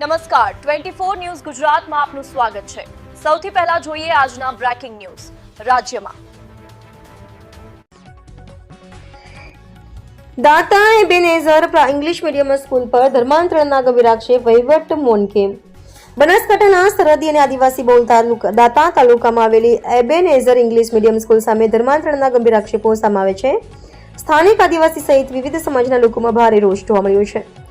નમસ્કાર. Twenty four news ગુજરાતમાં આપનું સ્વાગત છે. સૌથી પહેલા જોઈએ આજના બ્રેકિંગ ન્યૂઝ. રાજ્યમાં. દાતા એબેનેઝર બેનેઝર ઇંગ્લિશ મીડિયમ સ્કૂલ પર ધર્માંતરણના ગંભીર આક્ષેપ વહીવટ મોનકે. બનાસકાંઠાના સરહદી અને આદિવાસી બહુલ તાલુકા દાતા તાલુકામાં આવેલી એબેનેઝર ઇંગ્લિશ મીડિયમ સ્કૂલ સામે ધર્માંતરણના ગંભીર આક્ષેપો સામે આવે છે. સ્થાનિક આદિવાસી સહિત વિવિધ સમાજના લોકોમાં ભારે રોષ જોવા મળ્યો છે.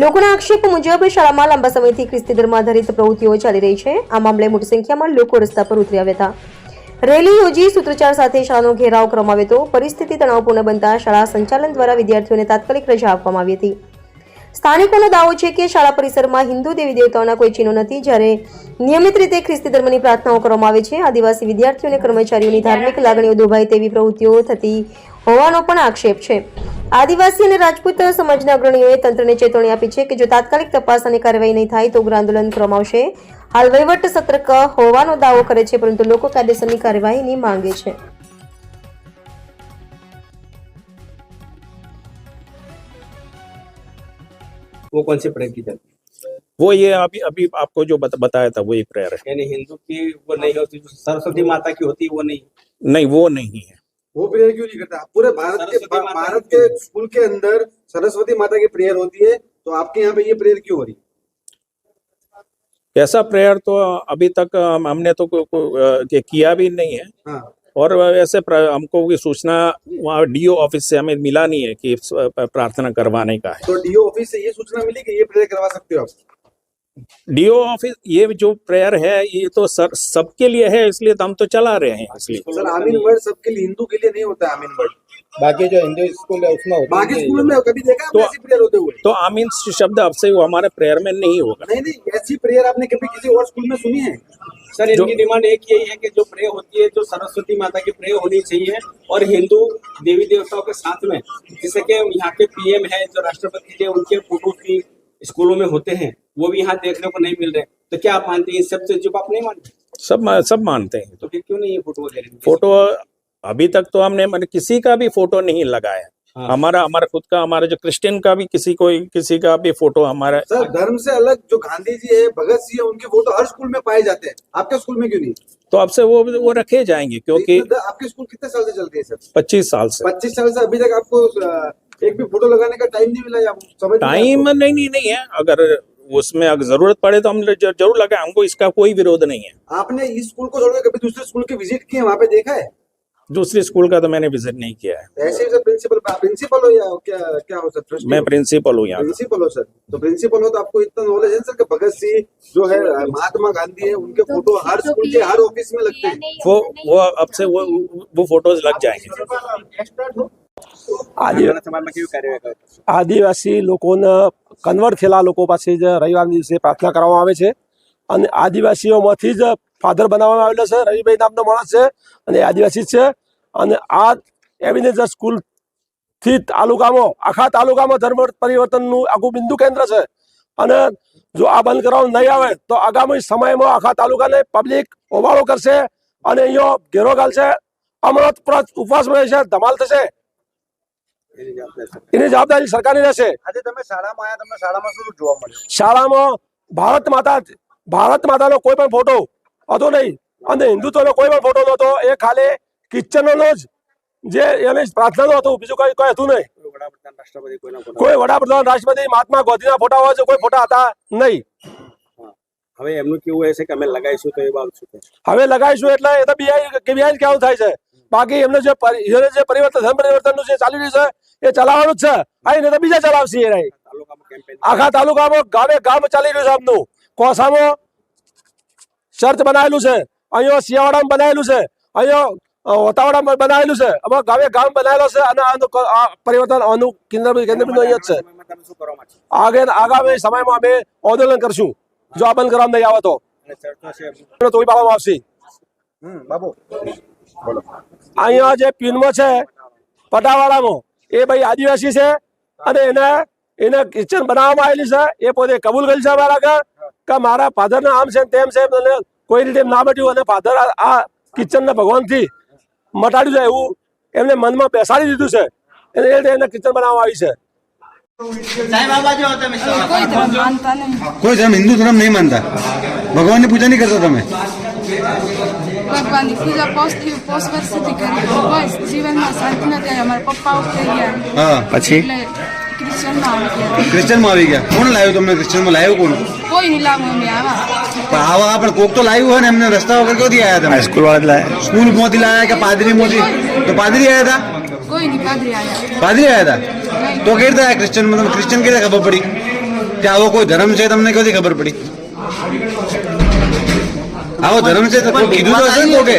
લોકોના આક્ષેપો મુજબ શાળામાં લાંબા સમયથી ખ્રિસ્તી ધર્મ આધારિત પ્રવૃત્તિઓ ચાલી રહી છે. આ મામલે મોટી સંખ્યામાં લોકો રસ્તા પર ઉતરી આવ્યા હતા. રેલી યોજી સૂત્રોચ્ચાર સાથે શાળાનો ઘેરાવ કરવામાં આવ્યો હતો. પરિસ્થિતિ તણાવપૂર્ણ બનતા શાળા સંચાલન દ્વારા વિદ્યાર્થીઓને તાત્કાલિક રજા આપવામાં આવી હતી. સ્થાનિકોનો દાવો છે કે શાળા પરિસરમાં હિન્દુ દેવી દેવતાઓના કોઈ ચિહ્નો નથી, જ્યારે નિયમિત રીતે ખ્રિસ્તી ધર્મની પ્રાર્થનાઓ કરવામાં આવે છે. આદિવાસી વિદ્યાર્થીઓ અને કર્મચારીઓની ધાર્મિક લાગણીઓ દુભાય તેવી પ્રવૃત્તિઓ થતી હોવાનો પણ આક્ષેપ છે. આદિવાસી અને રાજપૂત સમાજના અગ્રણીઓએ તંત્રને ચેતવણી આપી છે કે જો તાત્કાલિક તપાસ અને કાર્યવાહી નહીં થાય તો ઉગ્ર આંદોલન કરવામાં આવશે હાલ વહીવટ સતર્ક હોવાનો દાવો કરે છે પરંતુ લોકો કાયદેસરની કાર્યવાહીની માંગે છે वो कौन सी प्रेयर की जाती वो ये अभी अभी आपको जो बत, बताया था वही प्रेयर है है यानी हिंदू की वो नहीं होती जो सरस्वती माता की होती है वो नहीं नहीं वो नहीं है वो प्रेयर क्यों नहीं करता? पूरे भारत के भारत के स्कूल के अंदर सरस्वती माता की प्रेयर होती है तो आपके यहाँ पे ये प्रेयर क्यों हो रही? ऐसा प्रेयर तो अभी तक हमने तो को, को, कि किया भी नहीं है। हाँ। और ऐसे हमको की सूचना वहाँ डीओ ऑफ़िस से हमें मिला नहीं है कि प्रार्थना करवाने का है। तो डीओ ऑफ़िस से ये सूचना मिली कि ये प्रेयर करवा सकते हो आप? डीओ ऑफ़िस ये जो प्रेयर है ये तो सर सबके लिए है इसलिए तो हम तो चला रहे हैं इसलिए। सर आमीन वर्ड सबके लिए हिंदू के लिए नहीं होता है आमीन वर्ड। बाकी जो हिंदू स्कूल है उसमें होता बाकी है। स्कूलों में कभी देखा तो- ऐसी प्रेयर होते हुए? तो आमीन शब्द अब से वो हमारे प्रेयर में नहीं होगा। नहीं नहीं ऐसी प्रेयर आपने कभी किसी और स्कूल में सुनी है? सर इनकी डिमांड एक यही है कि जो प्रे होती है जो सरस्वती माता की प्रे होनी चाहिए और हिंदू देवी देवताओं के साथ में जैसे कि यहाँ के पीएम है जो राष्ट्रपति जी उनके फ़ोटो भी स्कूलों में होते हैं वो भी यहाँ देखने को नहीं मिल रहे तो क्या आप मानते हैं इन सबसे जो आप नहीं मानते? सब सब मानते हैं। तो फिर क्यों नहीं ये फ़ोटो वगैरह फ़ोटो अभी तक तो हमने मतलब किसी का भी फ़ोटो नहीं लगाया। हाँ। हमारा हमारा खुद का हमारा जो क्रिश्चियन का भी किसी को किसी का भी फ़ोटो हमारा सर धर्म से अलग जो गांधी जी है भगत सिंह है उनके फ़ोटो हर स्कूल में पाए जाते हैं। आपके स्कूल में क्यों नहीं? तो आपसे वो वो रखे जाएँगे क्योंकि आपके स्कूल कितने साल से चल रही है सर? 25 साल से। पच्चीस साल से अभी तक आपको एक भी फ़ोटो लगाने का टाइम नहीं मिला या समझ नहीं टाइम आपको? नहीं नहीं नहीं है। अगर उसमें अगर ज़रूरत पड़े तो हम ज़रूर लगाए। हमको इसका कोई विरोध नहीं है। आपने इस स्कूल को छोड़कर कभी दूसरे स्कूल की विज़िट की है? वहाँ पे देखा है? दूसरी स्कूल का तो मैंने विज़िट नहीं किया है। ऐसे ही सर प्रिंसिपल प्रिंसिपल हो या क्या क्या हो सर? मैं प्रिंसिपल हूँ यहाँ प्रिंसिपल हो सर। तो प्रिंसिपल हो तो आपको इतना नॉलेज है सर कि भगत सिंह जो है महात्मा गांधी है उनके फ़ोटो हर स्कूल के हर ऑफ़िस में लगते हैं। वो वो अब से वो वो फ़ोटोज़ लग जाएँगे। આદિવાસી લોકોના કન્વર્ટ થયેલા લોકો પાસે જ રવિવાર દિવસે પ્રાર્થના કરવામાં આવે છે. અને આદિવાસીઓમાંથી જ ફાધર બનાવવામાં આવેલો છે રવિભાઈ નામનો માણસ છે અને આદિવાસી છે. અને આ એવિનેજર સ્કૂલથી તાલુકામાં આખા તાલુકામાં ધર્મ પરિવર્તનનું આખું બિંદુ કેન્દ્ર છે. અને જો આ બંધ કરવામાં નહીં આવે તો આગામી સમયમાં આખા તાલુકાને પબ્લિક હોબાળો કરશે અને અહીંયા ઘેરો ગાલશે. અમૃત ઉપવાસ રહેશે ધમાલ થશે. એની જવાબદારી સરકારની. રહેશે. આજે તમે શાળામાં આયા તમને શાળામાં શું જોવા મળ્યું? શાળામાં ભારત માતા ભારત માતાનો કોઈ પણ ફોટો હતો નહીં. અને હિન્દુત્વનો કોઈ પણ ફોટો નહોતો. એ ખાલી કિચનનો જ જે એને પ્રાર્થનાનું હતું બીજું કઈ કઈ હતું નહીં. કોઈ વડાપ્રધાન રાષ્ટ્રપતિ મહાત્મા ગાંધીના ફોટા હોય છે કોઈ ફોટા હતા નહીં. હવે એમનું કેવું હશે કે અમે લગાવીશું તો એ બાબત હવે લગાવીશું એટલે એ તો બિહારી કે બિહારી કેવું થાય છે. બાકી એમને જે જે પરિવર્તન પરિવર્તનનું જે ચાલી રહ્યું છે એ ચલાવવાનું જ છે. આ એને તો બીજા ચલાવશે એ તાલુકામાં આખા તાલુકામાં ગામે ગામ ચાલી રહ્યું છે આમનું. કોસામાં ચર્ચ બનાવેલું છે. અહીંયા શિયાવાડામાં બનાવેલું છે. અહીંયા વતાવાડામાં બનાવેલું છે. આમાં ગામે ગામ બનાવેલો છે અને આનું પરિવર્તન આનું કેન્દ્ર કેન્દ્રબિંદુ અહીંયા જ છે. તમે શું કરવા માંગશો આગે આગામી સમયમાં અમે આંદોલન કરશું. જો આ બંધ કરવામાં નહીં આવે તો. તોડી પાડવામાં આવશે બાબુ અહીંયા જે પીનમાં છે પટાવાડામાં એ ભાઈ આદિવાસી છે. અને એને એને કિચન બનાવવામાં આવેલી છે. એ પોતે કબૂલ કરી છે મારા ઘર. કે મારા ફાધર ના આમ છે ને તેમ છે અને કોઈ રીતે ના મટ્યું અને ફાધર આ કિચન ને ભગવાનથી મટાડ્યું છે એવું એમને મનમાં બેસાડી દીધું છે. એને એ એને કિચન બનાવવામાં આવી છે. કોઈ ધર્મ હિન્દુ ધર્મ નહીં માનતા. ભગવાનની પૂજા નહીં કરતા તમે. ભગવાનની પૂજા પોસ્ટથી પોસ વર્ષથી કરી બસ જીવનમાં શાંતિ નથી આવી અમારા પપ્પાઓ થઈ ગયા હા પછી? ક્રિશ્ચનમાં આવી ગયા. ક્રિશ્ચનમાં આવી ગયા. કોણ લાવ્યું તમને? ક્રિશ્ચનમાં લાવ્યું કોણ? કોઈ નહીં લાવું અમે આવા. પણ આવા પણ કોક તો લાવ્યું હોય ને એમને રસ્તા વગર ક્યાંથી આવ્યા તમે? સ્કૂલ વાળા લાયા. સ્કૂલ મોતી લાયા કે પાદરી મોતી તો પાદરી આવ્યા હતા? કોઈ નહીં પાદરી આવ્યા પાદરી આવ્યા હતા? તો કઈ રીતે આયા ક્રિશ્ચનમાં તમે ક્રિશ્ચન કઈ રીતે ખબર પડી? કે આવો કોઈ ધર્મ છે તમને ક્યાંથી ખબર પડી? આવો ધર્મ છે તો કીધું તો હશે ને કોકે?